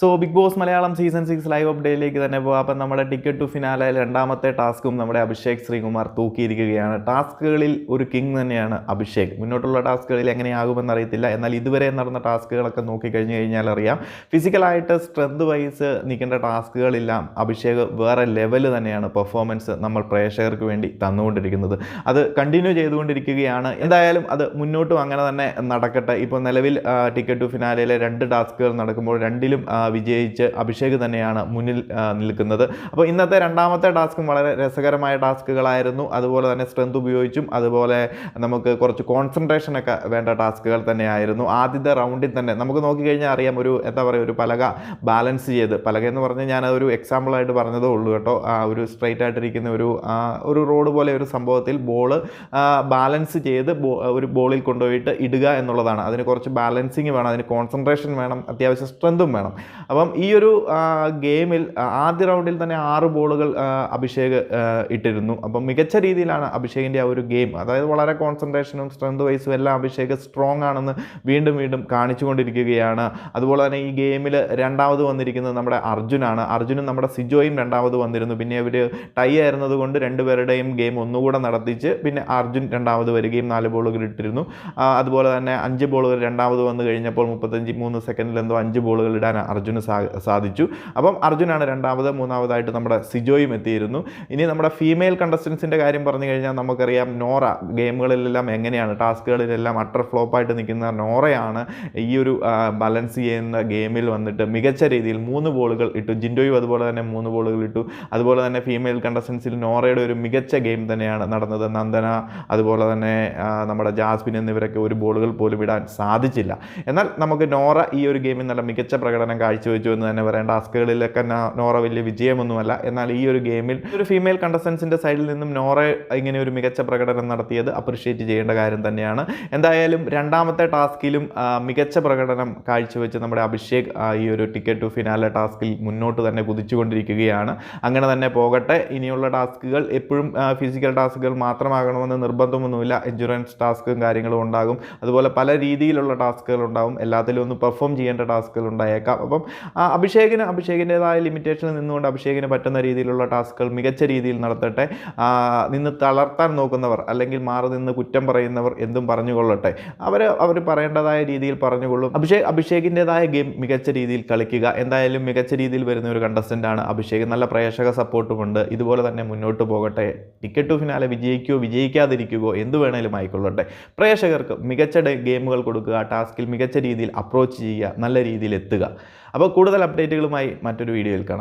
So big boss Malayalam season six live അപ്ഡേറ്റിലേക്ക് തന്നെ പോകാം. അപ്പം നമ്മുടെ ടിക്കറ്റ് ടു ഫിനാലെ രണ്ടാമത്തെ ടാസ്കും നമ്മുടെ അഭിഷേക് ശ്രീകുമാർ തൂക്കിയിരിക്കുകയാണ്. ടാസ്കുകളിൽ ഒരു കിങ് തന്നെയാണ് അഭിഷേക്. മുന്നോട്ടുള്ള ടാസ്കുകളിൽ എങ്ങനെയാകുമെന്ന് അറിയത്തില്ല. എന്നാൽ ഇതുവരെ നടന്ന ടാസ്കുകളൊക്കെ നോക്കിക്കഴിഞ്ഞ് കഴിഞ്ഞാൽ അറിയാം. ഫിസിക്കലായിട്ട് സ്ട്രെങ്ത് വൈസ് നിൽക്കേണ്ട ടാസ്കുകളെല്ലാം അഭിഷേക് വേറെ ലെവൽ തന്നെയാണ് പെർഫോമൻസ് നമ്മൾ പ്രേക്ഷകർക്ക് വേണ്ടി തന്നുകൊണ്ടിരിക്കുന്നത്. അത് കണ്ടിന്യൂ ചെയ്തുകൊണ്ടിരിക്കുകയാണ്. എന്തായാലും അത് മുന്നോട്ടും അങ്ങനെ തന്നെ നടക്കട്ടെ. ഇപ്പോൾ നിലവിൽ ടിക്കറ്റ് ടു ഫിനാലയിലെ രണ്ട് ടാസ്കുകൾ നടക്കുമ്പോൾ രണ്ടിലും വിജയിച്ച് അഭിഷേക് തന്നെയാണ് മുന്നിൽ നിൽക്കുന്നത്. അപ്പോൾ ഇന്നത്തെ രണ്ടാമത്തെ ടാസ്കും വളരെ രസകരമായ ടാസ്കുകളായിരുന്നു. അതുപോലെ തന്നെ സ്ട്രെങ്ത് ഉപയോഗിച്ചും അതുപോലെ നമുക്ക് കുറച്ച് കോൺസെൻട്രേഷനൊക്കെ വേണ്ട ടാസ്കുകൾ തന്നെയായിരുന്നു. ആദ്യത്തെ റൗണ്ടിൽ തന്നെ നമുക്ക് നോക്കിക്കഴിഞ്ഞാൽ അറിയാം ഒരു എന്താ പറയുക ഒരു പലക ബാലൻസ് ചെയ്ത്. പലക എന്ന് പറഞ്ഞ് ഞാൻ ഒരു എക്സാമ്പിളായിട്ട് പറഞ്ഞതേ ഉള്ളൂ കേട്ടോ. ആ ഒരു സ്ട്രൈറ്റ് ആയിട്ടിരിക്കുന്ന ഒരു ഒരു റോഡ് പോലെ ഒരു സംഭവത്തിൽ ബോൾ ബാലൻസ് ചെയ്ത് ഒരു ബോളിൽ കൊണ്ടുപോയിട്ട് ഇടുക എന്നുള്ളതാണ്. അതിന് കുറച്ച് ബാലൻസിങ് വേണം അതിന് കോൺസെൻട്രേഷൻ വേണം അത്യാവശ്യം സ്ട്രെങ്തും വേണം. അപ്പം ഈ ഒരു ഗെയിമിൽ ആദ്യ റൗണ്ടിൽ തന്നെ ആറ് ബോളുകൾ അഭിഷേക് ഇട്ടിരുന്നു. അപ്പം മികച്ച രീതിയിലാണ് അഭിഷേകിന്റെ ആ ഒരു ഗെയിം. അതായത് വളരെ കോൺസെൻട്രേഷനും സ്ട്രെങ്ത് വൈസും എല്ലാം അഭിഷേക് സ്ട്രോങ് ആണെന്ന് വീണ്ടും വീണ്ടും കാണിച്ചുകൊണ്ടിരിക്കുകയാണ്. അതുപോലെ തന്നെ ഈ ഗെയിമിൽ രണ്ടാമത് വന്നിരിക്കുന്നത് നമ്മുടെ അർജുനാണ് അർജുനും നമ്മുടെ സിജോയും രണ്ടാമത് വന്നിരുന്നു. പിന്നെ ഇവർ ടൈ ആയിരുന്നത് കൊണ്ട് രണ്ടുപേരുടെയും ഗെയിം ഒന്നുകൂടെ നടത്തിച്ച് പിന്നെ അർജുൻ രണ്ടാമത് വരികയും നാല് ബോളുകൾ ഇട്ടിരുന്നു. അതുപോലെ തന്നെ അഞ്ച് ബോളുകൾ രണ്ടാമത് വന്നു കഴിഞ്ഞപ്പോൾ മുപ്പത്തഞ്ച് മൂന്ന് സെക്കൻഡിൽ എന്തോ അഞ്ച് ബോളുകൾ ഇടാൻ അർജുന് സാധിച്ചു. അപ്പം അർജുനാണ് രണ്ടാമത് മൂന്നാമതായിട്ട് നമ്മുടെ സിജോയും എത്തിയിരുന്നു. ഇനി നമ്മുടെ ഫീമെയിൽ കണ്ടസ്റ്റൻസിന്റെ കാര്യം പറഞ്ഞു കഴിഞ്ഞാൽ നമുക്കറിയാം നോറ ഗെയിമുകളിലെല്ലാം എങ്ങനെയാണ് ടാസ്കുകളിലെല്ലാം അട്ടർ ഫ്ലോപ്പായിട്ട് നിൽക്കുന്ന നോറയാണ് ഈ ഒരു ബാലൻസ് ചെയ്യുന്ന ഗെയിമിൽ വന്നിട്ട് മികച്ച രീതിയിൽ മൂന്ന് ബോളുകൾ ഇട്ടു. ജിൻഡോയും അതുപോലെ തന്നെ മൂന്ന് ബോളുകൾ ഇട്ടു. അതുപോലെ തന്നെ ഫീമെയിൽ കണ്ടസ്റ്റൻസിൽ നോറയുടെ ഒരു മികച്ച ഗെയിം തന്നെയാണ് നടന്നത്. നന്ദന അതുപോലെ തന്നെ നമ്മുടെ ജാസ്മിൻ എന്നിവരൊക്കെ ഒരു ബോളുകൾ പോലും ഇടാൻ സാധിച്ചില്ല. എന്നാൽ നമുക്ക് നോറ ഈ ഒരു ഗെയിമിൽ നല്ല മികച്ച പ്രകടനം കാഴ്ചവെച്ചു എന്ന് തന്നെ പറയാം. ടാസ്കുകളിലൊക്കെ നോറ വലിയ വിജയമൊന്നുമല്ല. എന്നാൽ ഈ ഒരു ഗെയിമിൽ ഒരു ഫീമെയിൽ കണ്ടസ്റ്റൻസിന്റെ സൈഡിൽ നിന്നും നോറ ഇങ്ങനെ ഒരു മികച്ച പ്രകടനം നടത്തിയത് അപ്രിഷ്യേറ്റ് ചെയ്യേണ്ട കാര്യം തന്നെയാണ്. എന്തായാലും രണ്ടാമത്തെ ടാസ്കിലും മികച്ച പ്രകടനം കാഴ്ചവെച്ച് നമ്മുടെ അഭിഷേക് ഈ ഒരു ടിക്കറ്റ് ടു ഫിനാലെ ടാസ്കിൽ മുന്നോട്ട് തന്നെ കുതിച്ചുകൊണ്ടിരിക്കുകയാണ്. അങ്ങനെ തന്നെ പോകട്ടെ. ഇനിയുള്ള ടാസ്കുകൾ എപ്പോഴും ഫിസിക്കൽ ടാസ്കുകൾ മാത്രമാകണമെന്ന് നിർബന്ധമൊന്നുമില്ല. എൻജുറൻസ് ടാസ്കും കാര്യങ്ങളും ഉണ്ടാകും. അതുപോലെ പല രീതിയിലുള്ള ടാസ്കുകൾ ഉണ്ടാകും. എല്ലാത്തിലും ഒന്ന് പെർഫോം ചെയ്യേണ്ട ടാസ്കുകൾ ഉണ്ടായേക്കാം. അപ്പം അഭിഷേകിന് അഭിഷേകിന്റെതായ ലിമിറ്റേഷനിൽ നിന്നുകൊണ്ട് അഭിഷേകിന് പറ്റുന്ന രീതിയിലുള്ള ടാസ്കുകൾ മികച്ച രീതിയിൽ നടത്തട്ടെ. നിന്ന് തളർത്താൻ നോക്കുന്നവർ അല്ലെങ്കിൽ മാറി നിന്ന് കുറ്റം പറയുന്നവർ എന്തും പറഞ്ഞുകൊള്ളട്ടെ. അവർ അവർ പറയേണ്ടതായ രീതിയിൽ പറഞ്ഞുകൊള്ളും. അഭിഷേക് അഭിഷേകിന്റെതായ ഗെയിം മികച്ച രീതിയിൽ കളിക്കുക. എന്തായാലും മികച്ച രീതിയിൽ വരുന്ന ഒരു കണ്ടസ്റ്റന്റാണ് അഭിഷേക്. നല്ല പ്രേക്ഷക സപ്പോർട്ടുമുണ്ട് ഇതുപോലെ തന്നെ മുന്നോട്ട് പോകട്ടെ. ടിക്കറ്റ് ടു ഫിനാലെ വിജയിക്കുകയോ വിജയിക്കാതിരിക്കുകയോ എന്ത് വേണേലും ആയിക്കൊള്ളട്ടെ. പ്രേക്ഷകർക്ക് മികച്ച ഗെയിമുകൾ കൊടുക്കുക. ടാസ്കിൽ മികച്ച രീതിയിൽ അപ്രോച്ച് ചെയ്യുക. നല്ല രീതിയിൽ എത്തുക. അപ്പോൾ കൂടുതൽ അപ്ഡേറ്റുകളുമായി മറ്റൊരു വീഡിയോയിൽ കാണാം.